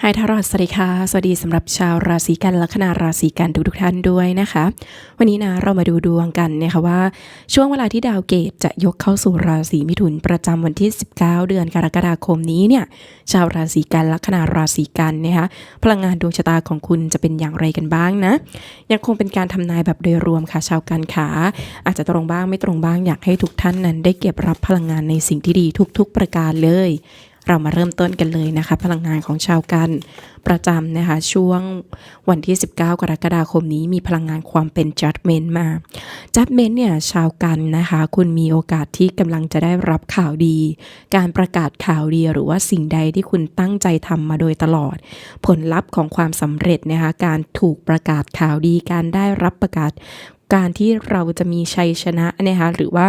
ไฮทารอดสวัสดีค่ะ สวัสดีสำหรับชาวราศีกันลัคนาราศีกันทุกทุกๆท่านด้วยนะคะ วันนี้นะเรามาดูดวงกันนะคะว่า ช่วงเวลาที่ดาวเกตจะยกเข้าสู่ราศีมิถุนประจำวันที่ 19 เดือนกรกฎาคมนี้เนี่ยชาวราศีกันลัคนาราศีกันนะคะพลังงานดวงชะตาของคุณจะเป็นอย่างไรกันบ้างนะ ยังคงเป็นการทำนายแบบโดยรวมค่ะชาวกันขาอาจจะตรงบ้างไม่ตรงบ้างอยากให้ทุกท่านนั้น ได้เก็บรับพลังงานในสิ่งที่ดีทุก ๆ ประการเลย เรามาเริ่มต้นกันเลยนะคะ พลังงานของชาวกันประจำนะคะ ช่วงวันที่ 19 กรกฎาคมนี้มีพลังงานความเป็น judgment มา judgment เนี่ยชาวกันนะคะ คุณมีโอกาสที่กำลังจะได้รับข่าวดี การประกาศข่าวดีหรือว่าสิ่งใดที่คุณตั้งใจทำมาโดยตลอด ผลลัพธ์ของความสำเร็จนะคะการถูกประกาศข่าวดีการได้รับประกาศ การที่เราจะมีชัยชนะนะคะหรือว่า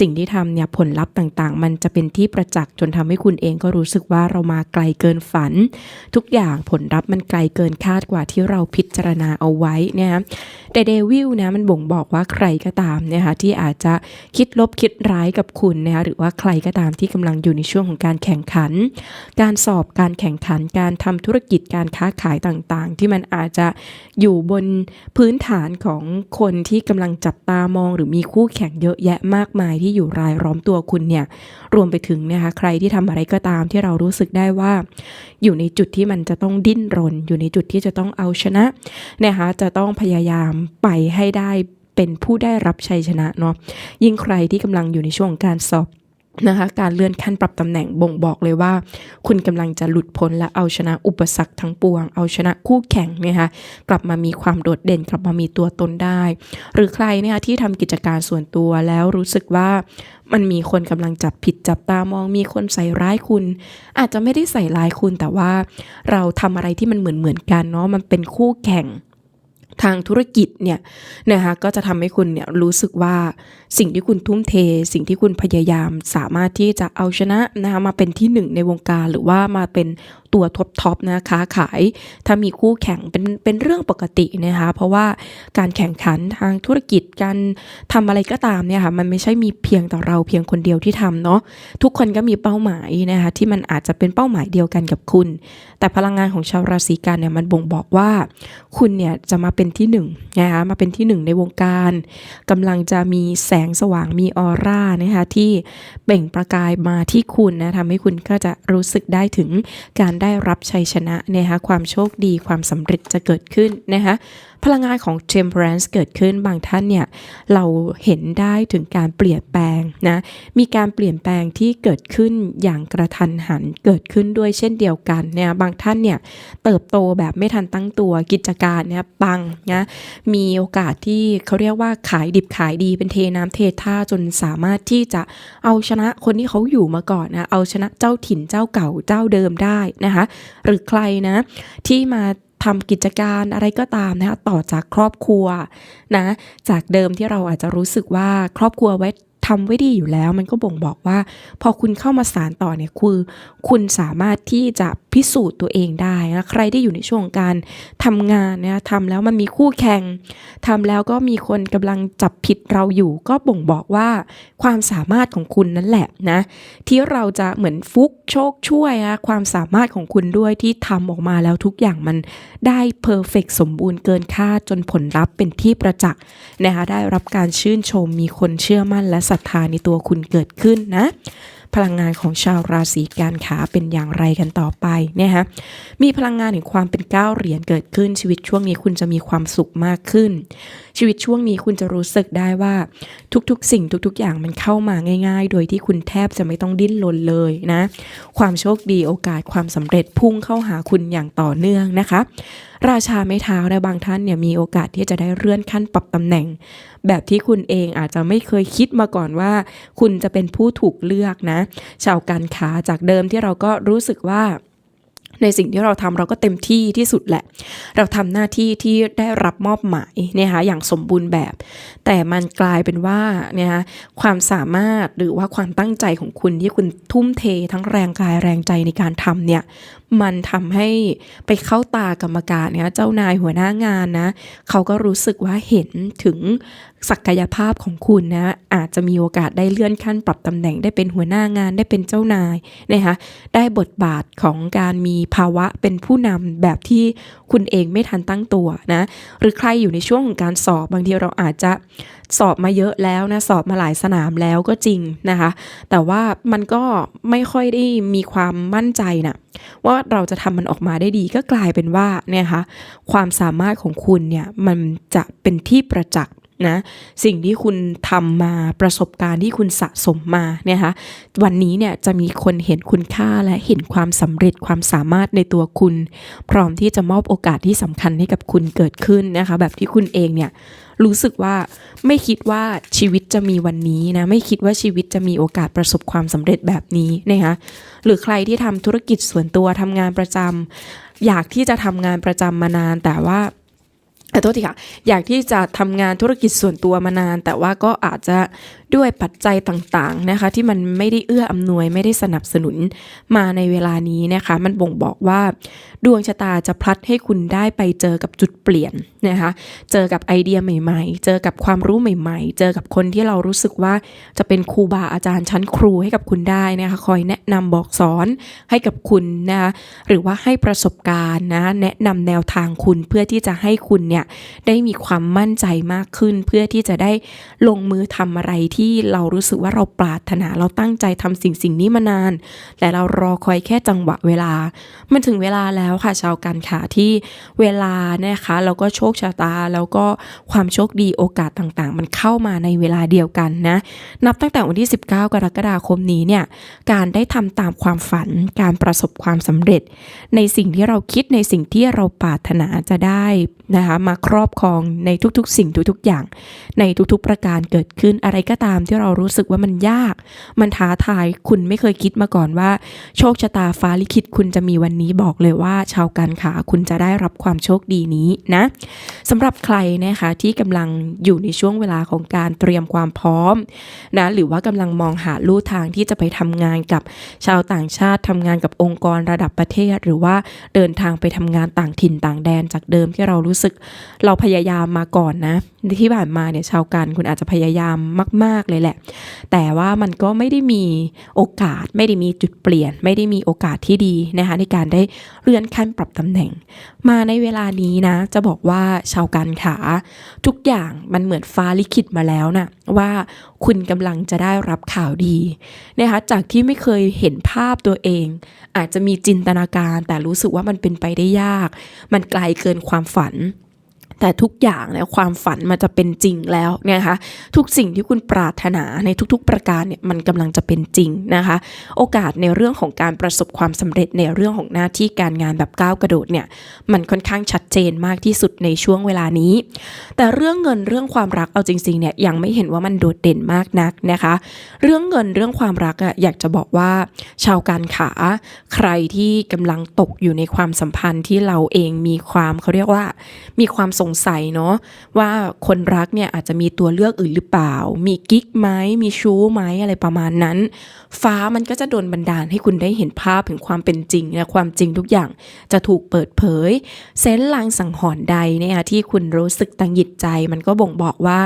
สิ่งที่ทำเนี่ยผลลัพธ์ต่างๆ มันจะเป็นที่ประจักษ์จนทำให้คุณเองก็รู้สึกว่าเรามาไกลเกินฝัน ทุกอย่างผลลัพธ์มันไกลเกินคาดกว่าที่เราพิจารณาเอาไว้นะคะแต่เดวิลนะมันบ่งบอกว่าใครก็ตามนะคะที่อาจจะคิดลบคิดร้ายกับคุณนะคะหรือว่าใครก็ตามที่กำลังอยู่ในช่วงของการแข่งขัน การสอบการแข่งขันการทำธุรกิจการค้าขายต่างๆ ที่มันอาจจะอยู่บนพื้นฐานของคนที่กำลังจับตามองหรือมีคู่แข่งเยอะแยะมากมายที่อยู่รายล้อมตัวคุณเนี่ยรวมไปถึงนะคะใครที่ทำอะไรก็ตามที่เรารู้สึกได้ว่า อยู่ในจุดที่มันจะต้องดิ้นรน อยู่ในจุดที่จะต้องเอาชนะนะคะจะต้องพยายามไปให้ได้เป็นผู้ได้รับชัยชนะเนาะยิ่งใครที่กำลังอยู่ในช่วงการสอบ นะคะการเลื่อนขั้นปรับตำแหน่งบ่งบอกเลยว่า คุณกำลังจะหลุดพ้นและเอาชนะอุปสรรคทั้งปวง เอาชนะคู่แข่งนะคะกลับมามีความโดดเด่นกลับมามีตัวตนได้ หรือใครนะคะที่ทำกิจการส่วนตัวแล้วรู้สึกว่ามันมีคนกำลังจับผิดจับตามอง มีคนใส่ร้ายคุณ อาจจะไม่ได้ใส่ร้ายคุณแต่ว่าเราทำอะไรที่มันเหมือนเหมือนกันเนาะมันเป็นคู่แข่ง ทางธุรกิจเนี่ยนะคะก็จะทำให้คุณเนี่ยรู้สึกว่าสิ่งที่คุณทุ่มเท สิ่งที่คุณพยายามสามารถที่จะเอาชนะนะคะมาเป็นที่หนึ่งในวงการหรือว่ามาเป็นตัวท็อปท็อปนะค้าขาย ถ้ามีคู่แข่งเป็นเป็นเรื่องปกตินะคะ เพราะว่าการแข่งขันทางธุรกิจการทำอะไรก็ตามเนี่ยค่ะมันไม่ใช่มีเพียงต่อเราเพียงคนเดียวที่ทำเนาะทุกคนก็มีเป้าหมายนะคะที่มันอาจจะเป็นเป้าหมายเดียวกันกับคุณ แต่พลังงานของชาวราศีกันเนี่ยมันบ่งบอกว่า คุณเนี่ยจะมาเป็นที่หนึ่งนะคะมาเป็นที่หนึ่งในวงการกำลังจะมีแสงสว่างมีออร่านะคะที่เปล่งประกายมาที่คุณนะทำให้คุณก็จะรู้สึกได้ถึงการได้รับชัยชนะนะคะความโชคดีความสำเร็จจะเกิดขึ้นนะคะ พลังงานของ temperance เกิดขึ้นบางท่านเนี่ยเราเห็นได้ถึงการเปลี่ยนแปลงนะมีการเปลี่ยนแปลงที่เกิดขึ้นอย่างกระทันหันเกิดขึ้นด้วยเช่นเดียวกันเนี่ยบางท่านเนี่ยเติบโตแบบไม่ทันตั้งตัวกิจการเนี่ยปังนะมีโอกาสที่เขาเรียกว่าขายดิบขายดีเป็นเทน้ำเทท่าจนสามารถที่จะเอาชนะคนที่เขาอยู่มาก่อนนะเอาชนะเจ้าถิ่นเจ้าเก่าเจ้าเดิมได้นะคะหรือใครนะที่มา ทำกิจการอะไรก็ตามนะคะต่อจากครอบครัวนะจากเดิมที่เราอาจจะรู้สึกว่าครอบครัวไว้ทำไว้ดีอยู่แล้ว มันก็บ่งบอกว่า พอคุณเข้ามาสารต่อเนี่ยคือ คุณสามารถที่จะพิสูจน์ตัวเองได้นะใครที่อยู่ในช่วงการทำงานเนี่ยทำแล้วมันมีคู่แข่งทำแล้วก็มีคนกำลังจับผิดเราอยู่ก็บ่งบอกว่าความสามารถของคุณนั่นแหละนะที่เราจะเหมือนฟุกโชคช่วยนะความสามารถของคุณด้วยที่ทำออกมาแล้วทุกอย่างมันได้เพอร์เฟกสมบูรณ์เกินคาดจนผลลัพธ์เป็นที่ประจักษ์นะคะได้รับการชื่นชมมีคนเชื่อมั่นและศรัทธาในตัวคุณเกิดขึ้นนะ พลังงานของชาวราศีการขาเป็นอย่างไรกันต่อไปเนี่ยฮะมีพลังงานแห่งความเป็นก้าวเหรียญเกิดขึ้นชีวิตช่วงนี้คุณจะมีความสุขมากขึ้น ชีวิตช่วงนี้คุณจะรู้สึกได้ว่าทุกๆ สิ่งทุกๆ อย่างมันเข้ามาง่าย ๆ โดยที่คุณแทบจะไม่ต้องดิ้นรนเลยนะความโชคดีโอกาสความสำเร็จพุ่งเข้าหาคุณอย่างต่อเนื่องนะคะ ราชาไม้เท้าและบางท่านเนี่ยมีโอกาสที่จะได้เลื่อนขั้นปรับตำแหน่ง แบบที่คุณเองอาจจะไม่เคยคิดมาก่อนว่า คุณจะเป็นผู้ถูกเลือกนะ ชาวการค้าจากเดิมที่เราก็รู้สึกว่า ในสิ่งที่เราทำเราก็เต็มที่ที่สุดแหละ เราทำหน้าที่ที่ได้รับมอบหมายนะคะอย่างสมบูรณ์แบบ แต่มันกลายเป็นว่าเนะคะความสามารถหรือว่าความตั้งใจของคุณที่คุณทุ่มเททั้งแรงกายแรงใจในการทำเนี่ย มันทำให้ไปเข้าตากรรมการเนี่ยเจ้านายหัวหน้างานนะ เขาก็รู้สึกว่าเห็นถึงศักยภาพของคุณนะ อาจจะมีโอกาสได้เลื่อนขั้นปรับตำแหน่งได้เป็นหัวหน้างานได้เป็นเจ้านายนะคะได้บทบาทของการมีภาวะเป็นผู้นำแบบที่คุณเองไม่ทันตั้งตัวนะ หรือใครอยู่ในช่วงของการสอบบางทีเราอาจจะ สอบมาเยอะแล้วนะสอบมาหลายสนามแล้วก็จริงนะคะ แต่ว่ามันก็ไม่ค่อยได้มีความมั่นใจนะว่าเราจะทำมันออกมาได้ดีก็กลายเป็นว่าเนี่ยคะความสามารถของคุณเนี่ยมันจะเป็นที่ประจักษ์ นะสิ่งที่คุณทำมาประสบการณ์ที่คุณสะสมมาเนี่ยคะวันนี้เนี่ยจะมีคนเห็นคุณค่าและเห็นความสำเร็จความสามารถในตัวคุณ พร้อมที่จะมอบโอกาสที่สำคัญให้กับคุณเกิดขึ้นนะคะ แบบที่คุณเองเนี่ยรู้สึกว่าไม่คิดว่าชีวิตจะมีวันนี้นะไม่คิดว่าชีวิตจะมีโอกาสประสบความสำเร็จแบบนี้นะคะหรือใครที่ทำธุรกิจส่วนตัวทำงานประจำอยากที่จะทำงานประจำมานานแต่ว่า โทษทีค่ะ อยากที่จะทำงานธุรกิจส่วนตัวมานาน แต่ว่าก็อาจจะด้วยปัจจัยต่างๆนะคะ ที่มันไม่ได้เอื้ออำนวยไม่ได้สนับสนุนมาในเวลานี้นะคะ มันบ่งบอกว่า ดวงชะตาจะพลัดให้คุณได้ไปเจอกับจุดเปลี่ยนนะคะ เจอกับไอเดียใหม่ๆ เจอกับความรู้ใหม่ ๆ เจอกับคนที่เรารู้สึกว่าจะเป็นครูบาอาจารย์ชั้นครูให้กับคุณได้นะคะ คอยแนะนำบอกสอนให้กับคุณนะคะหรือว่าให้ประสบการณ์นะแนะนำแนวทางคุณเพื่อที่จะให้คุณเนี่ยได้มีความมั่นใจมากขึ้น เพื่อที่จะได้ลงมือทำอะไรที่เรารู้สึกว่าเราปรารถนาเราตั้งใจทำสิ่งสิ่งนี้มานานแต่เรารอคอยแค่จังหวะเวลา มันถึงเวลาแล้วค่ะชาวกันค่ะที่เวลานะคะแล้วก็โชคชะตา แล้วก็ความโชคดีโอกาสต่างๆ มันเข้ามาในเวลาเดียวกันนะนับตั้งแต่วันที่ 19 กรกฎาคมนี้เนี่ยการได้ทำตามความฝันการประสบความสำเร็จ ในสิ่งที่เราคิดในสิ่งที่เราปรารถนาจะได้นะคะมาครอบครองในทุกๆ สิ่งทุกๆอย่าง ในทุกๆ ประการเกิดขึ้นอะไรก็ตามที่เรารู้สึกว่ามันยาก มันท้าทายคุณไม่เคยคิดมาก่อนว่า โชคชะตาฟ้าลิขิตคุณจะมีวันนี้บอกเลยว่า ชาวการขาคุณจะได้รับความโชคดีนี้นะสำหรับใครนะคะที่กำลังอยู่ในช่วงเวลาของการเตรียมความพร้อมนะหรือว่ากำลังมองหาลู่ทางที่จะไปทำงานกับชาวต่างชาติทำงานกับองค์กรระดับประเทศ หรือว่าเดินทางไปทำงานต่างถิ่นต่างแดนจากเดิมที่เรารู้สึกเราพยายามมาก่อนนะ ที่ผ่านมาเนี่ยชาวกันคุณอาจจะพยายามมาก ๆ เลยแหละ แต่ว่ามันก็ไม่ได้มีโอกาส ไม่ได้มีจุดเปลี่ยน ไม่ได้มีโอกาสที่ดีนะคะในการได้เลื่อนขั้นปรับตำแหน่ง มาในเวลานี้นะ จะบอกว่าชาวกันขาทุกอย่างมันเหมือนฟ้าลิขิตมาแล้วนะว่าคุณกำลังจะได้รับข่าวดีนะคะจากที่ไม่เคยเห็นภาพตัวเอง อาจจะมีจินตนาการแต่รู้สึกว่ามันเป็นไปได้ยาก มันไกลเกินความฝัน แต่ทุกอย่างเนี่ยความฝันมันจะเป็นจริงแล้วนะคะทุกสิ่งที่คุณปรารถนาในทุกๆประการเนี่ยมันกำลังจะเป็นจริงนะคะ โอกาสในเรื่องของการประสบความสำเร็จในเรื่องของหน้าที่การงานแบบก้าวกระโดดเนี่ยมันค่อนข้างชัดเจนมากที่สุดในช่วงเวลานี้ แต่เรื่องเงินเรื่องความรักเอาจริงๆเนี่ยยังไม่เห็นว่ามันโดดเด่นมากนักนะคะ เรื่องเงินเรื่องความรักอะอยากจะบอกว่าชาวการขาใครที่กำลังตกอยู่ในความสัมพันธ์ที่เราเองมีความเขาเรียกว่ามีความสงสัยเนาะว่าคนรักเนี่ยอาจจะมีตัวเลือกอื่นหรือเปล่า มีกิ๊กไหมมีชู้ไหมอะไรประมาณนั้น ฟ้ามันก็จะโดนบันดาลให้คุณได้เห็นภาพถึงความเป็นจริงนะความจริงทุกอย่างจะถูกเปิดเผย เซนลางสังหรณ์ใดเนี่ยที่คุณรู้สึกตังหิดใจ มันก็บ่งบอกว่า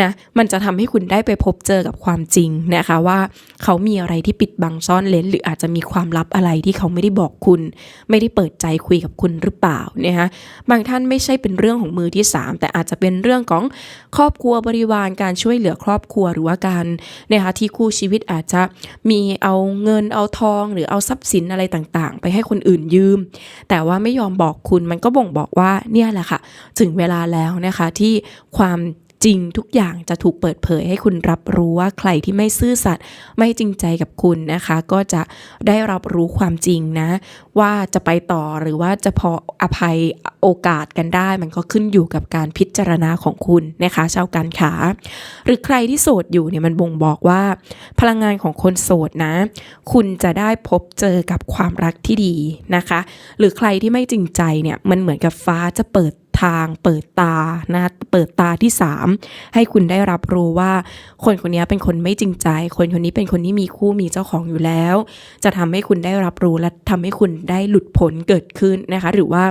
นะมันจะทำให้คุณได้ไปพบเจอกับความจริงนะคะว่าเขามีอะไรที่ปิดบังซ่อนเลนหรืออาจจะมีความลับอะไรที่เขาไม่ได้บอกคุณ ไม่ได้เปิดใจคุยกับคุณหรือเปล่านะคะบางท่านไม่ใช่เป็นเรื่องของมือที่ 3 แต่อาจจะเป็นเรื่องของครอบครัวบริวารการช่วยเหลือครอบครัวหรือว่าการนะคะที่คู่ชีวิตอาจจะมีเอาเงินเอาทอง หรือเอาทรัพย์สินอะไรต่างๆ ไปให้คนอื่นยืม แต่ว่าไม่ยอมบอกคุณมันก็บ่งบอกว่าเนี่ยแหละค่ะ ถึงเวลาแล้วนะคะที่ความ จริงทุกอย่างจะถูกเปิดเผยให้คุณรับรู้ว่าใครที่ไม่ซื่อสัตย์ไม่จริงใจกับคุณนะคะ ก็จะได้รับรู้ความจริงนะ ว่าจะไปต่อหรือว่าจะพออภัยโอกาสกันได้ มันก็ขึ้นอยู่กับการพิจารณาของคุณนะคะชาวการขาหรือใครที่โสดอยู่เนี่ยมันบ่งบอกว่า พลังงานของคนโสดนะ คุณจะได้พบเจอกับความรักที่ดีนะคะ หรือใครที่ไม่จริงใจเนี่ยมันเหมือนกับฟ้าจะเปิด ทางเปิดตานะเปิดตาที่ 3 ให้คุณได้รับรู้ว่า คนคนนี้เป็นคนไม่จริงใจ คนคนนี้เป็นคนที่มีคู่มีเจ้าของอยู่แล้ว จะทำให้คุณได้รับรู้และทำให้คุณได้หลุดพ้นเกิดขึ้นนะคะ หรือว่า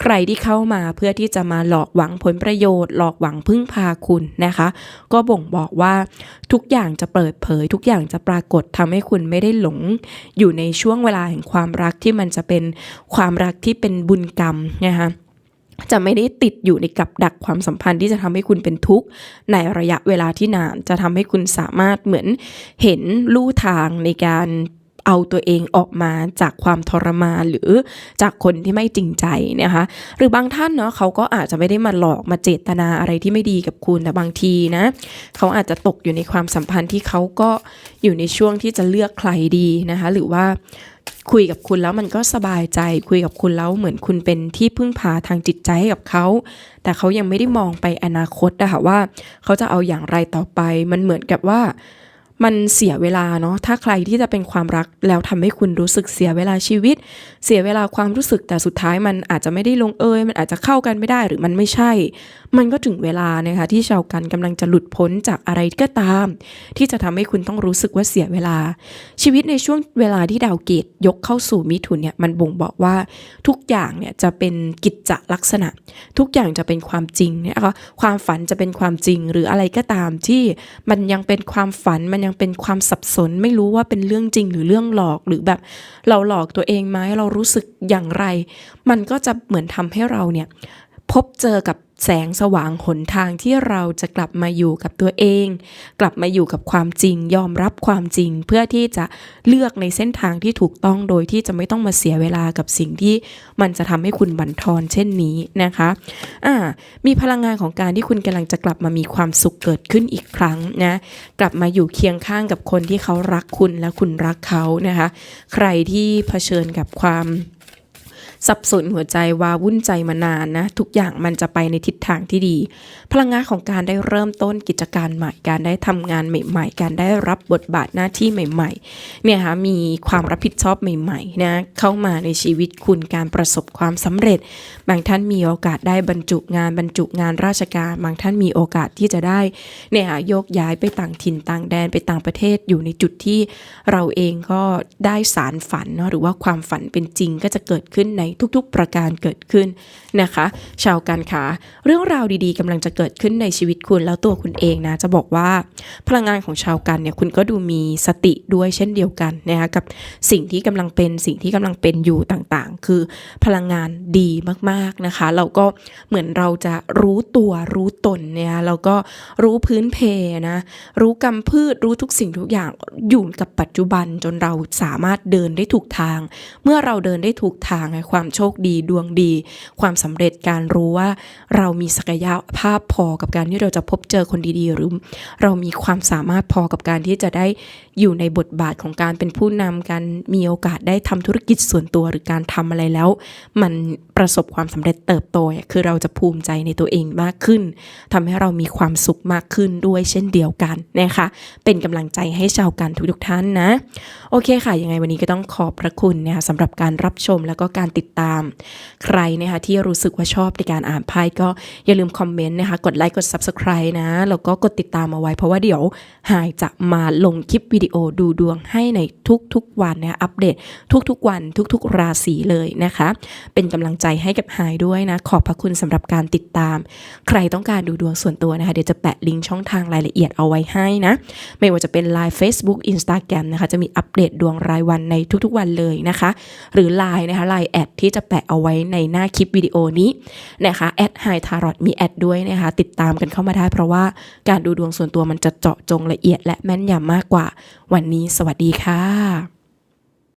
ใครที่เข้ามาเพื่อที่จะมาหลอกหวังผลประโยชน์ หลอกหวังพึ่งพาคุณนะคะ ก็บ่งบอกว่าทุกอย่างจะเปิดเผย ทุกอย่างจะปรากฏทำให้คุณไม่ได้หลง อยู่ในช่วงเวลาแห่งความรักที่มันจะเป็นความรักที่เป็นบุญกรรมนะคะ จะไม่ได้ติดอยู่ในกับดักความสัมพันธ์ที่จะทำให้คุณเป็นทุกข์ในระยะเวลาที่นาน จะทำให้คุณสามารถเหมือนเห็นลู่ทางในการเอาตัวเองออกมาจากความทรมานหรือจากคนที่ไม่จริงใจนะคะ หรือบางท่านเนาะเขาก็อาจจะไม่ได้มาหลอกมาเจตนาอะไรที่ไม่ดีกับคุณแต่บางทีนะเขาอาจจะตกอยู่ในความสัมพันธ์ที่เขาก็อยู่ในช่วงที่จะเลือกใครดีนะคะ หรือว่า คุยกับคุณแล้วมันก็สบายใจ คุยกับคุณแล้วเหมือนคุณเป็นที่พึ่งพาทางจิตใจให้กับเขา แต่เขายังไม่ได้มองไปอนาคตนะคะว่า เขาจะเอาอย่างไรต่อไป มันเหมือนกับว่ามันเสียเวลาเนาะถ้าใครที่จะเป็นความรักแล้วทำให้คุณรู้สึกเสียเวลาชีวิต เสียเวลาความรู้สึกแต่สุดท้ายมันอาจจะไม่ได้ลงเอย มันอาจจะเข้ากันไม่ได้หรือมันไม่ใช่ มันก็ถึงเวลานะคะที่ชาวกันกำลังจะหลุดพ้นจากอะไรก็ตาม ที่จะทำให้คุณต้องรู้สึกว่าเสียเวลา ชีวิตในช่วงเวลาที่ดาวเกตยกเข้าสู่มิถุนเนี่ยมันบ่งบอกว่าทุกอย่างเนี่ยจะเป็นกิจจลักษณะ ทุกอย่างจะเป็นความจริงนะคะความฝันจะเป็นความจริงหรืออะไรก็ตามที่มันยังเป็นความฝันมันยังเป็นความสับสน ไม่รู้ว่าเป็นเรื่องจริงหรือเรื่องหลอกหรือแบบเราหลอกตัวเองไหมเรารู้สึกอย่างไร มันก็จะเหมือนทำให้เราเนี่ย พบเจอกับแสงสว่างหนทางที่เราจะกลับมาอยู่กับตัวเอง กลับมาอยู่กับความจริง ยอมรับความจริง เพื่อที่จะเลือกในเส้นทางที่ถูกต้องโดยที่จะไม่ต้องมาเสียเวลากับสิ่งที่มันจะทำให้คุณบั่นทอนเช่นนี้นะคะอ่ามีพลังงานของการที่คุณกำลังจะกลับมามีความสุขเกิดขึ้นอีกครั้งนะกลับมาอยู่เคียงข้างกับคนที่เขารักคุณและคุณรักเขานะคะ ใครที่เผชิญกับความ สับสนหัวใจวาวุ่นใจมานานนะ ทุกอย่างมันจะไปในทิศทางที่ดี พลังงานของการได้เริ่มต้นกิจการใหม่ การได้ทำงานใหม่ ๆ การได้รับบทบาทหน้าที่ใหม่ ๆ เนี่ยคะมีความรับผิดชอบใหม่ๆนะเข้ามาในชีวิตคุณการประสบความสำเร็จ บางท่านมีโอกาสได้บรรจุงานบรรจุงานราชการ บางท่านมีโอกาสที่จะได้เนี่ยค่ะโยกย้ายไปต่างถิ่นต่างแดนไปต่างประเทศอยู่ในจุดที่เราเองก็ได้สารฝันเนาะหรือว่าความฝันเป็นจริงก็จะเกิดขึ้นในทุกๆ ประการเกิดขึ้นนะคะ ชาวการค้าเรื่องราวดีๆกำลังจะเกิดขึ้นในชีวิตคุณแล้วตัวคุณเองนะจะบอกว่าพลังงานของชาวกันเนี่ยคุณก็ดูมีสติด้วยเช่นเดียวกันนะคะกับสิ่งที่กำลังเป็นสิ่งที่กำลังเป็นอยู่ต่างๆ คือพลังงานดีมากๆนะคะเราก็เหมือนเราจะรู้ตัวรู้ตนเนี่ยแล้วก็รู้พื้นเพนะรู้กรรมพืชรู้ทุกสิ่งทุกอย่างอยู่กับปัจจุบันจนเราสามารถเดินได้ถูกทาง เมื่อเราเดินได้ถูกทางไงความโชคดีดวงดี ความสำเร็จการรู้ว่า เรามีศักยภาพพอกับการที่เราจะพบเจอคนดีๆ หรือเรามีความสามารถพอกับการที่จะได้อยู่ในบทบาทของการเป็นผู้นำการมีโอกาสได้ทำธุรกิจส่วนตัวหรือการทำอะไรแล้ว มันประสบความสำเร็จเติบโตคือเราจะภูมิใจในตัวเองมากขึ้นทำให้เรามีความสุขมากขึ้นด้วยเช่นเดียวกันนะคะ เป็นกำลังใจให้ชาวกันทุกๆท่านนะ โอเคค่ะ ยังไงวันนี้ก็ต้องขอบพระคุณนะคะสำหรับการรับชมแล้วก็การติดตาม ใครนะคะที่รู้สึกว่าชอบในการอ่านไพ่ก็อย่าลืมคอมเมนต์นะคะกดไลค์กด Subscribe นะแล้วก็กดติดตามเอาไว้เพราะว่าเดี๋ยวหายจะมาลงคลิปวิดีโอดูดวงให้ในทุกๆวันนะคะอัปเดตทุกๆวันทุกๆ ราศีเลยนะคะ เป็นกำลังใจให้กับหายด้วยนะ ขอบพระคุณสำหรับการติดตาม ใครต้องการดูดวงส่วนตัวนะคะ เดี๋ยวจะแปะลิงก์ช่องทางรายละเอียดเอาไว้ให้นะ ไม่ว่าจะเป็น Line Facebook Instagram นะคะ จะมีอัปเดตดวงรายวันในทุกๆวันเลยนะคะ หรือ Line นะคะ Line แอดที่จะแปะเอาไว้ในหน้าคลิปวิดีโอนี้นะคะแอดไฮทารอตมีแอดด้วยนะคะ ติดตามกันเข้ามาได้เพราะว่าการดูดวงส่วนตัวมันจะเจาะจงละเอียดและแม่นยำมากกว่าวันนี้สวัสดีค่ะ